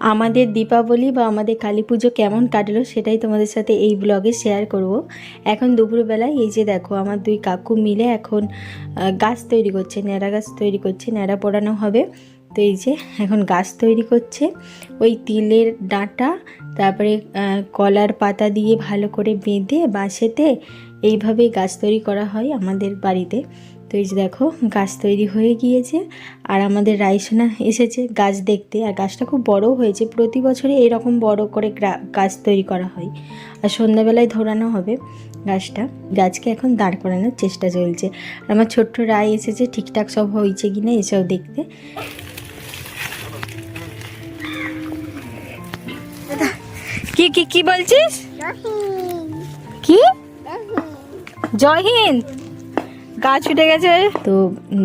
আমাদের দীপাবলি বা আমাদের কালী পুজো কেমন কাটলো সেটাই তোমাদের সাথে এই ব্লগে শেয়ার করব। এখন দুপুরবেলায় এই যে দেখো, আমার দুই কাকু মিলে এখন গাছ তৈরি করছে, ন্যাড়া গাছ তৈরি করছে, ন্যাড়া পোড়ানো হবে। তো এই যে এখন গাছ তৈরি করছে, ওই তিলের ডাঁটা তারপরে কলার পাতা দিয়ে ভালো করে বেঁধে বাঁশেতে এইভাবেই গাছ তৈরি করা হয় আমাদের বাড়িতে। তো এই যে দেখো, গাছ তৈরি হয়ে গিয়েছে আর আমাদের রাইসোনা এসেছে গাছ দেখতে। আর গাছটা খুব বড় হয়েছে, প্রতি বছরে এরকম বড় করে, গাছ তৈরি করা হয়। আর সন্ধ্যাবেলায় ধরানো হবে গাছটা। গাছকে এখন দাঁড় করানোর চেষ্টা চলছে। আর আমার ছোট্ট রায় এসেছে, ঠিকঠাক সব হয়েছে কিনা এসব দেখতে। কি কি কি বলছিস? কি? জয় হিন্দ গাছ উঠে গেছে। তো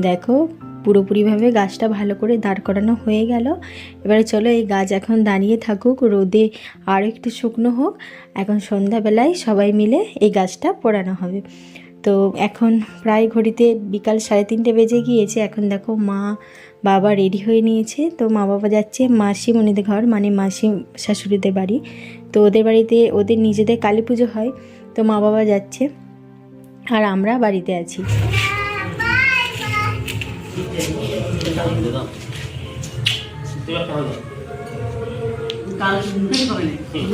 দেখো, পুরোপুরিভাবে গাছটা ভালো করে দাঁড় করানো হয়ে গেল। এবারে চলো এই গাছ এখন দাঁড়িয়ে থাকুক, রোদে আর একটু শুকনো হোক। এখন সন্ধ্যাবেলায় সবাই মিলে এই গাছটা পোড়ানো হবে। তো এখন প্রায় ঘড়িতে বিকাল সাড়ে তিনটে বেজে গিয়েছে। এখন দেখো মা বাবা রেডি হয়ে নিয়েছে। তো মা বাবা যাচ্ছে মাসিমণিদের ঘর মানে মাসি শাশুড়িদের বাড়ি। তো ওদের বাড়িতে, ওদের নিজেদের কালী পুজো হয়, তো মা বাবা যাচ্ছে আর আমরা বাড়িতে আছি।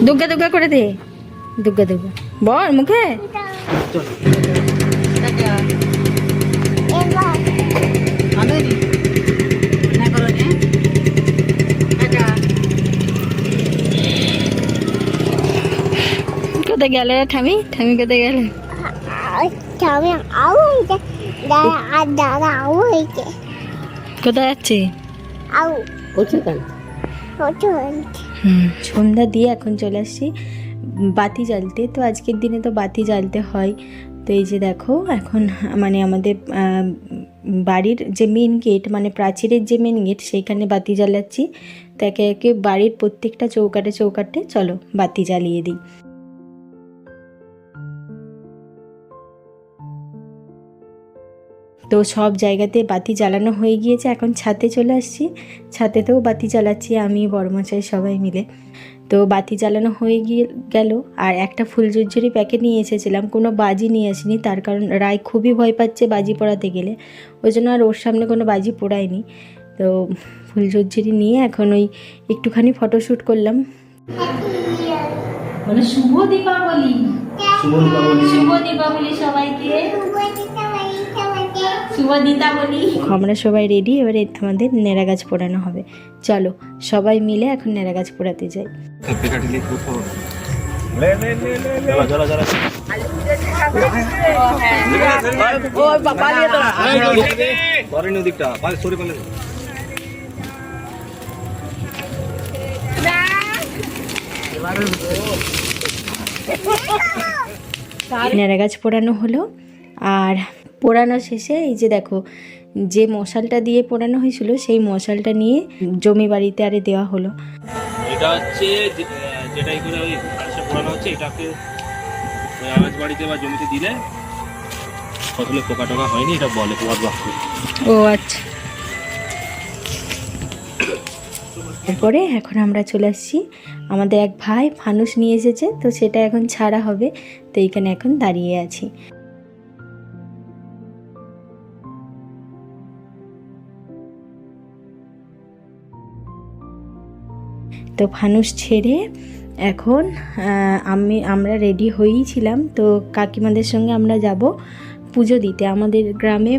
দুর্গা দুর্গা করে দে। দুর্গা দুর্গা বল মুখে। কোথায় গেলে ঠামি? ঠামি কোথায় গেলে। আমি আউ হয়েছে আর দাদা আউ হয়েছে কোথায় যাচ্ছে? আউ। করছে কেন? ছোট হয়েছে হুম। সন্ধ্যা দিয়ে এখন চলে আসছি। বাতি জ্বালতে তো আজকের দিনে তো বাতি জ্বালতে হয়। তো এই যে দেখো এখন মানে আমাদের বাড়ির যে মেন গেট মানে প্রাচীরের যে মেন গেট সেইখানে বাতি জ্বালাচ্ছি। তো একে একে বাড়ির প্রত্যেকটা চৌকাটে চৌকাটে চলো বাতি জ্বালিয়ে দিই। তো সব জায়গাতে বাতি জ্বালানো হয়ে গিয়েছে এখন ছাতে চলে আসছি। ছাদেতেও বাতি জ্বালাচ্ছি আমি বড়মশাই সবাই মিলে। তো বাতি জ্বালানো হয়ে গিয়ে গেল আর একটা ফুলঝুরঝুরি প্যাকেট নিয়ে এসেছিলাম কোনো বাজি নিয়ে আসিনি তার কারণ রায় খুবই ভয় পাচ্ছে বাজি পোড়াতে গেলে। ওই জন্য আর ওর সামনে কোনো বাজি পোড়ায়নি। তো ফুলঝুরঝুরি নিয়ে এখন ওই একটুখানি ফটোশ্যুট করলাম। মানে শুভ দীপাবলি। শুভ দীপাবলি। সবাইকে শুভ দীপাবলি আমরা সবাই রেডি এবারে আমাদের নেড়া গাছ পোড়ানো হবে। চলো, সবাই মিলে এখন নেড়া গাছ পোড়াতে যাই। নেড়া গাছ পোড়ানো হলো। আর পোড়ানো শেষে এই যে দেখো যে মশালটা দিয়ে পোড়ানো হয়েছিল সেই মশালটা নিয়ে জমি বাড়িতে আরে দেওয়া হলো। এটা হচ্ছে যেটাই করে ওই গাছটা পোড়ানো হচ্ছে এটাকে ওই আনাজ বাড়িতে বা জমিতে দিলে ফসলে পোকা টোকা হয়নি এটা বলে প্রবাদ বাক্য ও আচ্ছা। তারপরে এখন আমরা চলে আসছি। আমাদের এক ভাই ফানুস নিয়ে এসেছে তো সেটা এখন ছাড়া হবে তো এইখানে এখন দাঁড়িয়ে আছি। তো ফানুস ছেড়ে এখন আমি, আমরা রেডি হয়েই ছিলাম। তো কাকিমাদের সঙ্গে আমরা যাব পুজো দিতে। আমাদের গ্রামে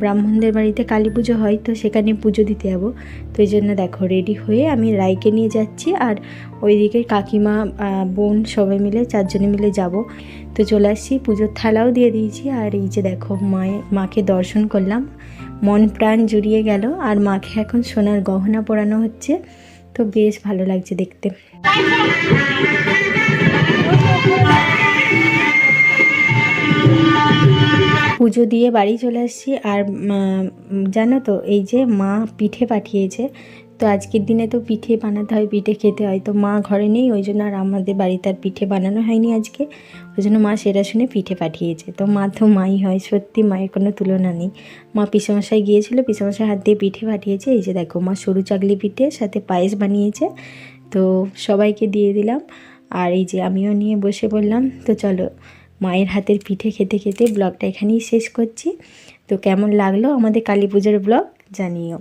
ব্রাহ্মণদের বাড়িতে কালী পুজো হয়, তো সেখানে পুজো দিতে যাব। তো এই জন্য দেখো রেডি হয়ে আমি রাইকে নিয়ে যাচ্ছি আর ওইদিকে কাকিমা বোন সবাই মিলে, চারজনে মিলে যাব। তো চলে আসছি, পুজোর থালাও দিয়ে দিয়েছি। আর এই যে দেখো, মায়ে, মাকে দর্শন করলাম। মন প্রাণ জুড়িয়ে গেল। আর মাকে এখন সোনার গহনা পরানো হচ্ছে। তো বেশ ভালো লাগছে দেখতে। পুজো দিয়ে বাড়ি চলে আসছি। আর জানো তো, এই যে মা পিঠে পাঠিয়েছে, তো আজকের দিনে তো পিঠে বানাতে হয়, পিঠে খেতে হয়। তো মা ঘরে নেই, ওই জন্য আর আমাদের বাড়িতে আর পিঠে বানানো হয়নি আজকে। ওই জন্য মা সেটা শুনে পিঠে পাঠিয়েছে। তো মা তো মাই হয়, সত্যি মায়ের কোনো তুলনা নেই। মা পিসামশাই গিয়েছিল, পিসামশাই হাত দিয়ে পিঠে পাঠিয়েছে। এই যে দেখো, মা সরু চাগলি পিঠে, সাথে পায়েস বানিয়েছে। তো সবাইকে দিয়ে দিলাম। আর এই যে আমিও নিয়ে বসে বললাম তো চলো মায়ের হাতের পিঠে খেতে খেতে ব্লগটা এখানেই শেষ করছি। তো কেমন লাগল আমাদের কালী পুজোর ব্লগ জানিও।